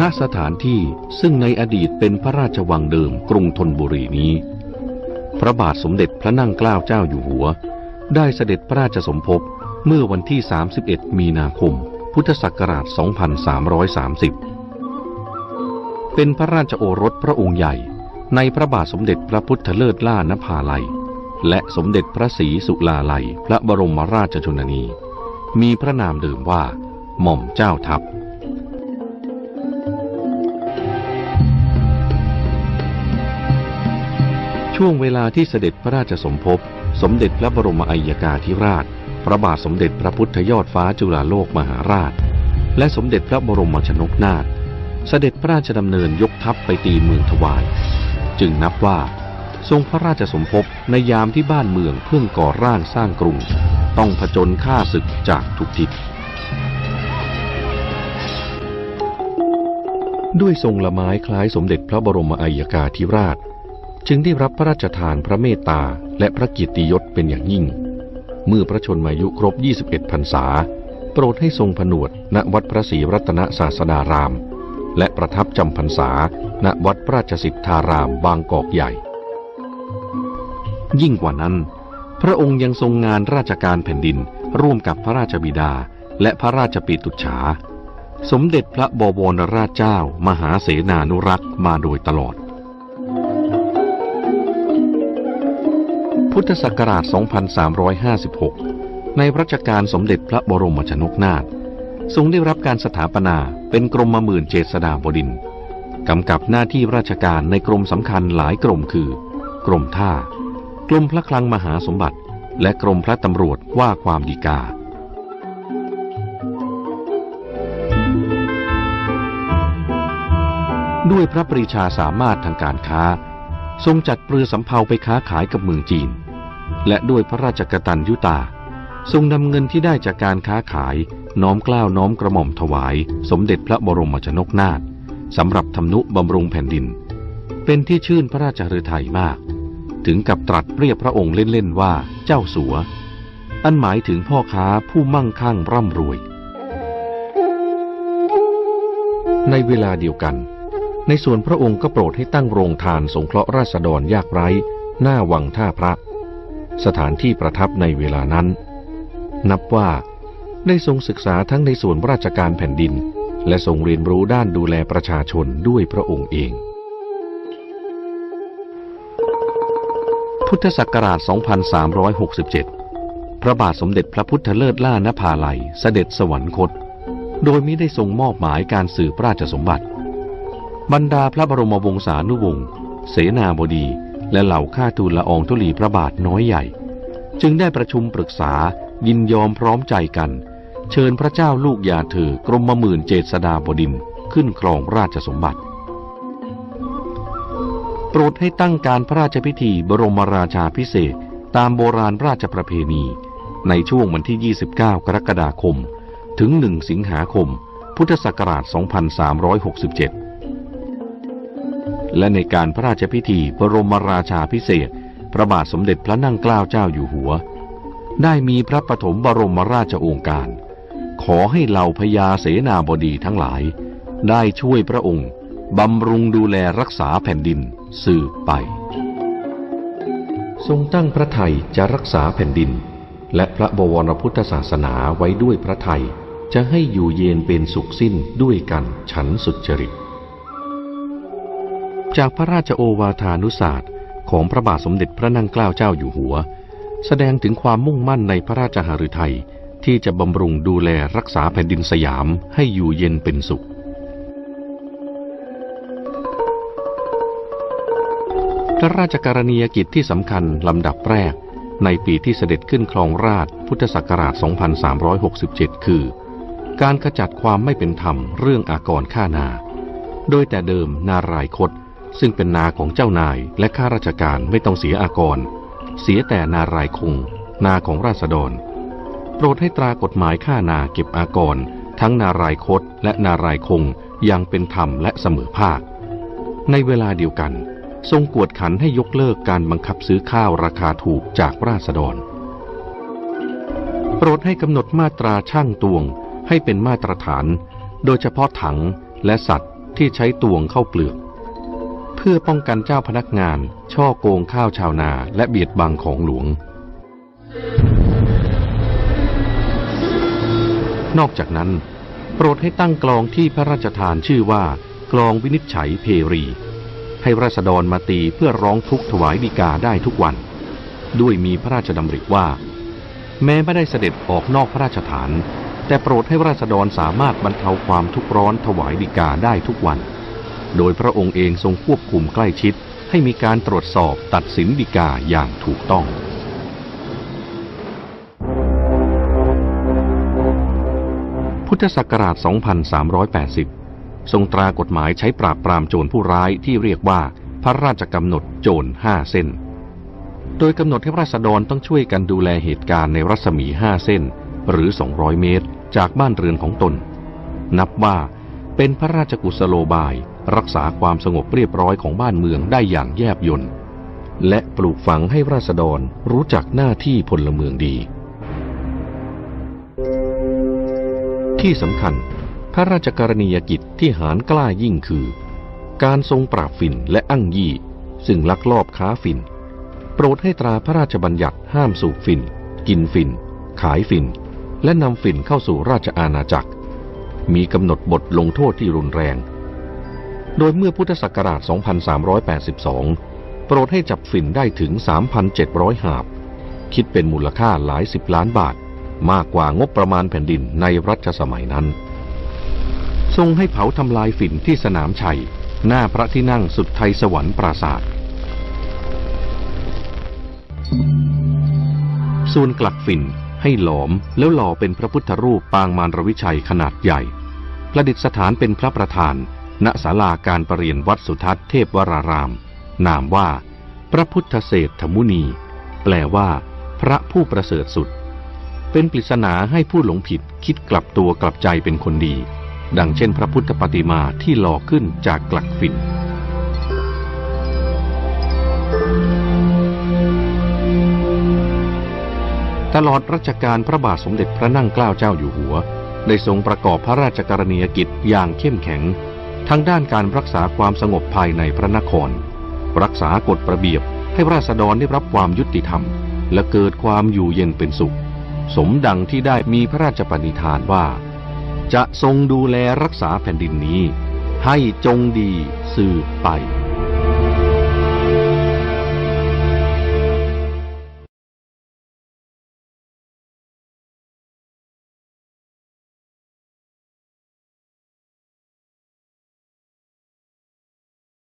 ณสถานที่ซึ่งในอดีตเป็นพระราชวังเดิมกรุงธนบุรีนี้ พระบาทสมเด็จพระนั่งเกล้าเจ้าอยู่หัว ได้เสด็จพระราชสมภพเมื่อวันที่ 31 มีนาคม พุทธศักราช 2330 เป็นพระราชโอรสพระองค์ใหญ่ในพระบาทสมเด็จพระพุทธเลิศล่านภาลัย และสมเด็จพระศรีสุลาลัย พระบรมราชชนนี มีพระนามเดิมว่า หม่อมเจ้าทัพ ช่วงเวลาที่เสด็จพระราชสมภพ สมเด็จพระบรมอัยกาธิราช พระบาทสมเด็จพระพุทธยอดฟ้าจุฬาโลกมหาราช และสมเด็จพระบรมชนกนาถ เสด็จพระราชดำเนินยกทัพไปตีเมืองถวายจึงนับว่า ทรงพระราชสมภพในยามที่บ้านเมืองเพิ่งก่อร่างสร้างกรุง ต้องผจญฆ่าศึกจากทุกทิศด้วยทรงละไม้คล้ายสมเด็จพระบรมอัยกาธิราช จึงได้รับพระราชทานพระเมตตาและพระเกียรติยศเป็นอย่างยิ่ง เมื่อพระชนมายุครบ 21พรรษา โปรดให้ทรงผนวดณวัดพระศรีรัตนศาสดาราม และประทับจำพรรษาณวัดพระราชสิทธารามบางกอกใหญ่ ยิ่งกว่านั้น พระองค์ยังทรงงานราชการแผ่นดินร่วมกับพระราชบิดาและพระราชปิตุฉาสมเด็จพระบวรราชเจ้า มหาเสนานุรักษ์มาโดยตลอด พุทธศักราช 2356 ในรัชกาลสมเด็จพระบรมชนกนาถทรงได้รับการสถาปนาเป็นกรมหมื่นเจษฎาบดินทร์กำกับหน้าที่ราชการในกรมสำคัญหลายกรมคือ กรมท่า กรมพระคลังมหาสมบัติ และกรมพระตำรวจว่าความดีกา ด้วยพระปรีชาสามารถทางการค้า ทรงจัดเปรือสำเภาไปค้าขายกับเมืองจีน และด้วยพระราชกตัญญูตา ทรงนำเงินที่ได้จากการค้าขายน้อมกล้าวน้อมกระหม่อมถวาย สมเด็จพระบรมชนกนาถสำหรับทำนุบำรุงแผ่นดิน เป็นที่ชื่นพระราชฤทัยมาก ถึงกับตรัสเรียกพระองค์เล่นๆว่าเจ้าสัว อันหมายถึงพ่อค้าผู้มั่งคั่งร่ำรวย ในเวลาเดียวกัน ในส่วนพระองค์ก็โปรดให้ตั้งโรงทานสงเคราะห์ราษฎรยากไร้ หน้าวังท่าพระ สถานที่ประทับในเวลานั้น นับว่าได้ทรงศึกษาทั้งในส่วนราชการแผ่นดิน และทรงเรียนรู้ด้านดูแลประชาชนด้วยพระองค์เอง พุทธศักราช 2367 พระบาทสมเด็จพระพุทธเลิศล่านภาลัยเสด็จสวรรคต โดยมิได้ทรงมอบหมายการสืบราชสมบัติ บรรดาพระบรมวงศานุวงศ์เสนาบดี และเหล่าข้าทูลละอองธุลีพระบาทน้อยใหญ่ จึงได้ประชุมปรึกษายินยอมพร้อมใจกัน เชิญพระเจ้าลูกยาเธอกรมหมื่นเจษฎาบดินขึ้นครองราชสมบัติ โปรดให้ตั้งการพระราชพิธีบรมราชาพิเศษตามโบราณราชประเพณี ในช่วงวันที่ 29 กรกฎาคม ถึง 1 สิงหาคม พุทธศักราช 2367 และในการพระราชพิธีบรมราชาพิเศษ พระบาทสมเด็จพระนั่งเกล้าเจ้าอยู่หัว ได้มีพระปฐมบรมราชโองการ ขอให้เหล่าพญาเสนาบดีทั้งหลาย ได้ช่วยพระองค์บำรุงดูแลรักษาแผ่นดินสืบไป ทรงตั้งพระไทยจะรักษาแผ่นดิน และพระบวรพุทธศาสนาไว้ด้วยพระไทยจะให้อยู่เย็นเป็นสุขสิ้นด้วยกันฉันสุจริต จากพระราชโอวาทานุศาสตร์ของพระบาทสมเด็จพระนั่งเกล้าเจ้าอยู่หัว แสดงถึงความมุ่งมั่นในพระราชหฤทัยที่จะบำรุงดูแลรักษาแผ่นดินสยามให้อยู่เย็นเป็นสุข พระราชกรณียกิจที่สำคัญลำดับแรก ในปีที่เสด็จขึ้นครองราชพุทธศักราช 2367 คือ การขจัดความไม่เป็นธรรมเรื่องอากรค่านา โดยแต่เดิมนารายคต ซึ่งเป็นนาของเจ้านายและข้าราชการไม่ต้องเสียอากร เสียแต่นารายคง นาของราษฎร โปรดให้ตรากฎหมายค่านาเก็บอากร ทั้งนารายคตและนารายคงอย่างเป็นธรรมและเสมอภาค ในเวลาเดียวกัน ทรงกวดขันให้ยกเลิกการบังคับซื้อข้าวราคาถูกจากราษฎร โปรดให้กำหนดมาตราช่างตวงให้เป็นมาตรฐาน โดยเฉพาะถังและสัตว์ที่ใช้ตวงเข้าเปลือก เพื่อป้องกันเจ้าพนักงาน ช่อโกงข้าวชาวนาและเบียดบังของหลวง นอกจากนั้น โปรดให้ตั้งกลองที่พระราชทานชื่อว่ากลองวินิจฉัยเพรี ให้ราษฎรมาตีเพื่อร้องทุกข์ถวายดีกาได้ทุกวัน ด้วยมีพระราชดำริว่า แม้ไม่ได้เสด็จออกนอกพระราชฐาน แต่โปรดให้ราษฎรสามารถบรรเทาความทุกข์ร้อนถวายดีกาได้ทุกวัน โดยพระองค์เองทรงควบคุมใกล้ชิด ให้มีการตรวจสอบตัดสินดีกาอย่างถูกต้อง พุทธศักราช 2380 ทรงตรากฎหมายใช้ปราบปรามโจรผู้ร้ายที่เรียกว่าพระราชกำหนดโจรห้าเส้น โดยกำหนดให้ราษฎรต้องช่วยกันดูแลเหตุการณ์ในรัศมีห้าเส้น หรือ 200 เมตร จากบ้านเรือนของตน นับว่าเป็นพระราชกุศโลบาย รักษาความสงบเรียบร้อยของบ้านเมืองได้อย่างแยบยลและปลูกฝังให้ราษฎรรู้จักหน้าที่พลเมืองดี ที่สำคัญ พระราชกรณียกิจที่หารกล้ายิ่งคือ การทรงปราบฝิ่นและอั้งยี่ซึ่งลักลอบค้าฝิ่น โปรดให้ตราพระราชบัญญัติห้ามสูบฝิ่น กินฝิ่น ขายฝิ่น และนำฝิ่นเข้าสู่ราชอาณาจักร มีกำหนดบทลงโทษที่รุนแรง โดยเมื่อพุทธศักราช 2382 โปรดให้จับฝิ่นได้ถึง 3,700 หาบ คิดเป็นมูลค่าหลายสิบล้านบาท มากกว่างบประมาณแผ่นดินในรัชสมัยนั้น ทรงให้เผาทำลายฝิ่นที่สนามชัย หน้าพระที่นั่งสุดไทยสวรรค์ปราศาสตร์ส่วนกลักฝิ่นให้หลอมแล้วหล่อเป็นพระพุทธรูปปางมารวิชัยขนาดใหญ่ ประดิษฐานเป็นพระประธาน ณศาลาการประเรียนวัดสุทัศน์เทพวราราม นามว่า พระพุทธเศรษฐมุนี แปลว่า พระผู้ประเสริฐสุด เป็นปริศนาให้ผู้หลงผิดคิดกลับตัวกลับใจเป็นคนดี ดังเช่น พระพุทธปฏิมาที่หล่อขึ้นจากกลักฝิ่นตลอดรัชกาลพระบาทสมเด็จพระนั่งเกล้าเจ้าอยู่หัว ได้ทรงประกอบพระราชกรณียกิจอย่างเข้มแข็ง ทั้งด้านการรักษาความสงบภายในพระนคร รักษากฎระเบียบให้ราษฎรได้รับความยุติธรรม และเกิดความอยู่เย็นเป็นสุข สมดังที่ได้มีพระราชปณิธานว่า จะทรงดูแลรักษาแผ่นดินนี้ ให้จงดีสืบไป